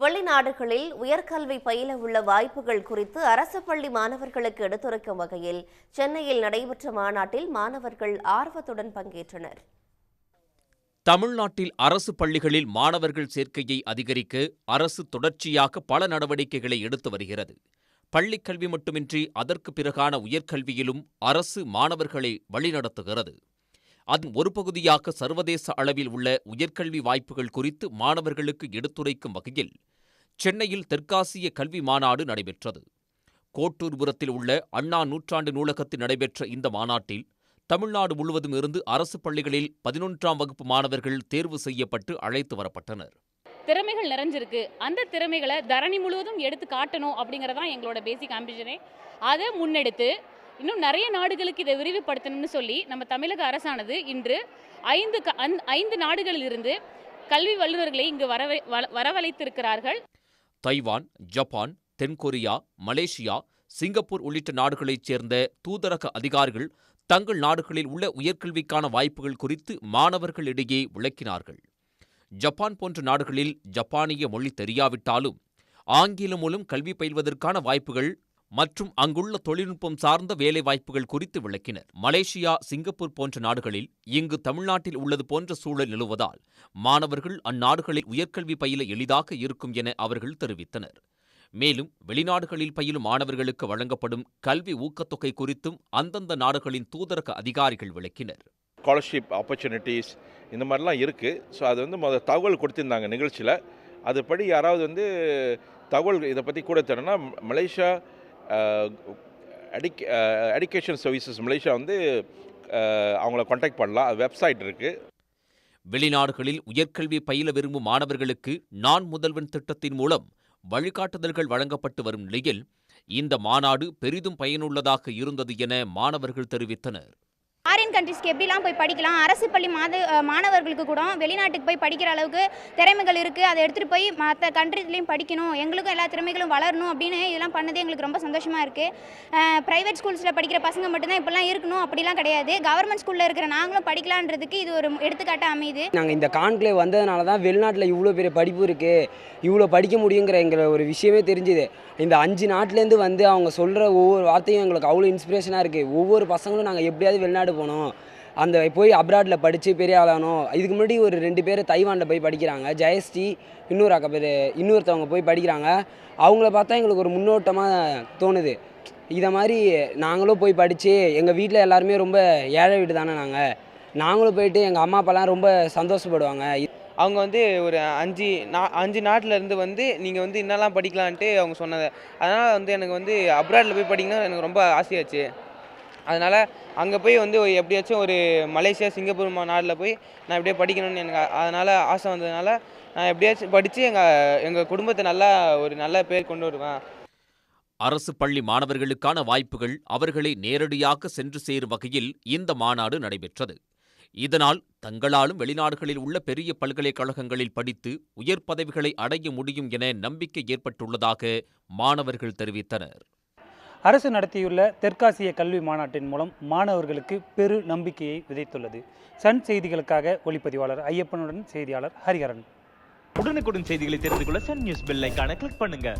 வெளிநாடுகளில் உயர்கல்வி பயில உள்ள வாய்ப்புகள் குறித்து அரசு பள்ளி மாணவர்களுக்கு எடுத்துரைக்கும் வகையில் சென்னையில் நடைபெற்ற மாநாட்டில் மாணவர்கள் ஆர்வத்துடன் பங்கேற்றனர். தமிழ்நாட்டில் அரசு பள்ளிகளில் மாணவர்கள் சேர்க்கையை அதிகரிக்க அரசு தொடர்ச்சியாக பல நடவடிக்கைகளை எடுத்து வருகிறது. பள்ளிக் கல்வி மட்டுமின்றி அதற்கு பிறகான உயர்கல்வியிலும் அரசு மாணவர்களை வழிநடத்துகிறது. அதன் ஒரு பகுதியாக சர்வதேச அளவில் உள்ள உயர்கல்வி வாய்ப்புகள் குறித்து மாணவர்களுக்கு எடுத்துரைக்கும் வகையில் சென்னையில் தெற்காசிய கல்வி மாநாடு நடைபெற்றது. கோட்டூர்புரத்தில் உள்ள அண்ணா நூற்றாண்டு நூலகத்தில் நடைபெற்ற இந்த மாநாட்டில் தமிழ்நாடு முழுவதும் இருந்து அரசு பள்ளிகளில் பதினொன்றாம் வகுப்பு மாணவர்கள் தேர்வு செய்யப்பட்டு அழைத்து வரப்பட்டனர். திறமைகள் நிறைஞ்சிருக்கு. அந்த திறமைகளை தரணி முழுவதும் எடுத்து காட்டணும் அப்படிங்கறதான் எங்களோட பேசிக் ஆம்பிஷனே அதை முன்னெடுத்து இன்னும் நிறைய நாடுகளுக்கு இதை விரிவுபடுத்தணும்னு சொல்லி நம்ம தமிழக அரசானது இன்று ஐந்து க- ஐந்து- நாடுகளிலிருந்து கல்வி வல்லுநர்களை இங்கு வ- வரவழைத்திருக்கிறார்கள். தைவான் ஜப்பான் தென்கொரியா மலேசியா சிங்கப்பூர் உள்ளிட்ட நாடுகளைச் சேர்ந்த தூதரக அதிகாரிகள் தங்கள் நாடுகளில் உள்ள உயர்கல்விக்கான வாய்ப்புகள் குறித்து மாணவர்களிடையே விளக்கினார்கள். ஜப்பான் போன்ற நாடுகளில் ஜப்பானிய மொழி தெரியாவிட்டாலும் ஆங்கிலம் மூலம் கல்வி பயில்வதற்கான வாய்ப்புகள் மற்றும் அங்குள்ள தொழில்நுட்பம் சார்ந்த வேலைவாய்ப்புகள் குறித்து விளக்கினர். மலேசியா சிங்கப்பூர் போன்ற நாடுகளில் இங்கு தமிழ்நாட்டில் உள்ளது போன்ற சூழல் நிலவுவதால் மாணவர்கள் அந்நாடுகளில் உயர்கல்வி பயில எளிதாக இருக்கும் என அவர்கள் தெரிவித்தனர். மேலும் வெளிநாடுகளில் பயிலும் மாணவர்களுக்கு வழங்கப்படும் கல்வி ஊக்கத்தொகை குறித்தும் அந்தந்த நாடுகளின் தூதரக அதிகாரிகள் விளக்கினர். ஸ்காலர்ஷிப் ஆப்பர்ச்சுனிட்டிஸ் இந்த மாதிரிலாம் இருக்குது ஸோ அது வந்து முத தகவல் கொடுத்துருந்தாங்க நிகழ்ச்சியில். அதுபடி யாராவது வந்து தகவல் இதை பற்றி கூட தரணும்னா மலேசியா அடிக் சர்வீசஸ் மலேசியா வந்து அவங்கள காண்டாக்ட் பண்ணலாம். வெப்சைட் இருக்குது வெளிநாடுகளில் உயர்கல்வி பயில விரும்பும் மாணவர்களுக்கு நான் முதல்வன் திட்டத்தின் மூலம் வழிகாட்டுதல்கள் வழங்கப்பட்டு வரும் நிலையில் இந்த மாநாடு பெரிதும் பயனுள்ளதாக இருந்தது என மாணவர்கள் தெரிவித்தனர். ஃபாரின் கண்ட்ரிஸ்க்கு எப்படிலாம் போய் படிக்கலாம்? அரசு பள்ளி மாத மாணவர்களுக்கு கூட வெளிநாட்டுக்கு போய் படிக்கிற அளவுக்கு திறமைகள் இருக்குது அதை எடுத்துகிட்டு போய் மற்ற கண்ட்ரிஸ்லேயும் படிக்கணும். எங்களுக்கும் எல்லா திறமைகளும் வளரணும் அப்படின்னு இதெல்லாம் பண்ணது எங்களுக்கு ரொம்ப சந்தோஷமாக இருக்குது ப்ரைவேட் ஸ்கூல்ஸில் படிக்கிற பசங்க மட்டும்தான் இப்படிலாம் இருக்கணும். அப்படிலாம் கிடையாது. கவர்மெண்ட் ஸ்கூலில் இருக்கிற நாங்களும் படிக்கலான்றதுக்கு இது ஒரு எடுத்துக்காட்டாக அமையுது. நாங்கள் இந்த கான்க்ளேவ் வந்ததுனால தான் வெளிநாட்டில் இவ்வளோ பெரிய படிப்பு இருக்குது இவ்வளோ படிக்க முடியுங்கிற எங்கிற ஒரு விஷயமே தெரிஞ்சுது. இந்த அஞ்சு நாட்டிலேருந்து வந்து அவங்க சொல்கிற ஒவ்வொரு வார்த்தையும் எங்களுக்கு அவ்வளோ இன்ஸ்பிரேஷனாக இருக்குது ஒவ்வொரு பசங்களும் நாங்கள் எப்படியாவது வெளிநாடு போகணும் அந்த போய் அப்ராடில் படித்து பெரிய ஆளாகணும் இதுக்கு முன்னாடி ஒரு ரெண்டு பேர் தைவானில் போய் படிக்கிறாங்க. ஜெயஸ்ரீ இன்னொரு அக்கா பேர் இன்னொருத்தவங்க போய் படிக்கிறாங்க. அவங்கள பார்த்தா எங்களுக்கு ஒரு முன்னோட்டமாக தோணுது. இதை மாதிரி நாங்களும் போய் படித்து எங்கள் வீட்டில் எல்லாருமே ரொம்ப ஏழை வீடு தானே நாங்கள் நாங்களும் போயிட்டு எங்கள் அம்மா அப்பாலாம் ரொம்ப சந்தோஷப்படுவாங்க. அவங்க வந்து ஒரு அஞ்சு நா அஞ்சு நாட்டிலேருந்து வந்து நீங்கள் வந்து என்னெல்லாம் படிக்கலான்ட்டு அவங்க சொன்னது. அதனால் வந்து எனக்கு வந்து அப்ராடில் போய் படிக்கணும்னு எனக்கு ரொம்ப ஆசையாச்சு. அதனால் அங்கே போய் வந்து ஒரு எப்படியாச்சும் ஒரு மலேசியா சிங்கப்பூர் மா- நாட்டில் போய் நான் எப்படியே படிக்கணும்னு எனக்கு அதனால் ஆசை வந்ததுனால நான் எப்படியாச்சும் படித்து எங்கள் எங்கள் குடும்பத்தை நல்லா ஒரு நல்ல பேர் கொண்டு வருவேன். அரசு பள்ளி மாணவர்களுக்கான வாய்ப்புகள் அவர்களை நேரடியாக சென்று சேரும் வகையில் இந்த மாநாடு நடைபெற்றது. இதனால் தங்களாலும் வெளிநாடுகளில் உள்ள பெரிய பல்கலைக்கழகங்களில் படித்து உயர் பதவிகளை அடைய முடியும் என நம்பிக்கை ஏற்பட்டுள்ளதாக மாணவர்கள் தெரிவித்தனர். அரசு நடத்தியுள்ள தெற்காசிய கல்வி மாநாட்டின் மூலம் மாணவர்களுக்கு பெரு நம்பிக்கையை விதைத்துள்ளது. சன் செய்திகளுக்காக ஒளிப்பதிவாளர் ஐயப்பனுடன் செய்தியாளர் ஹரிஹரன். உடனுக்குடன் செய்திகளை தெரிந்து கொள்ள சன் நியூஸ் பெல் கிளிக் பண்ணுங்க.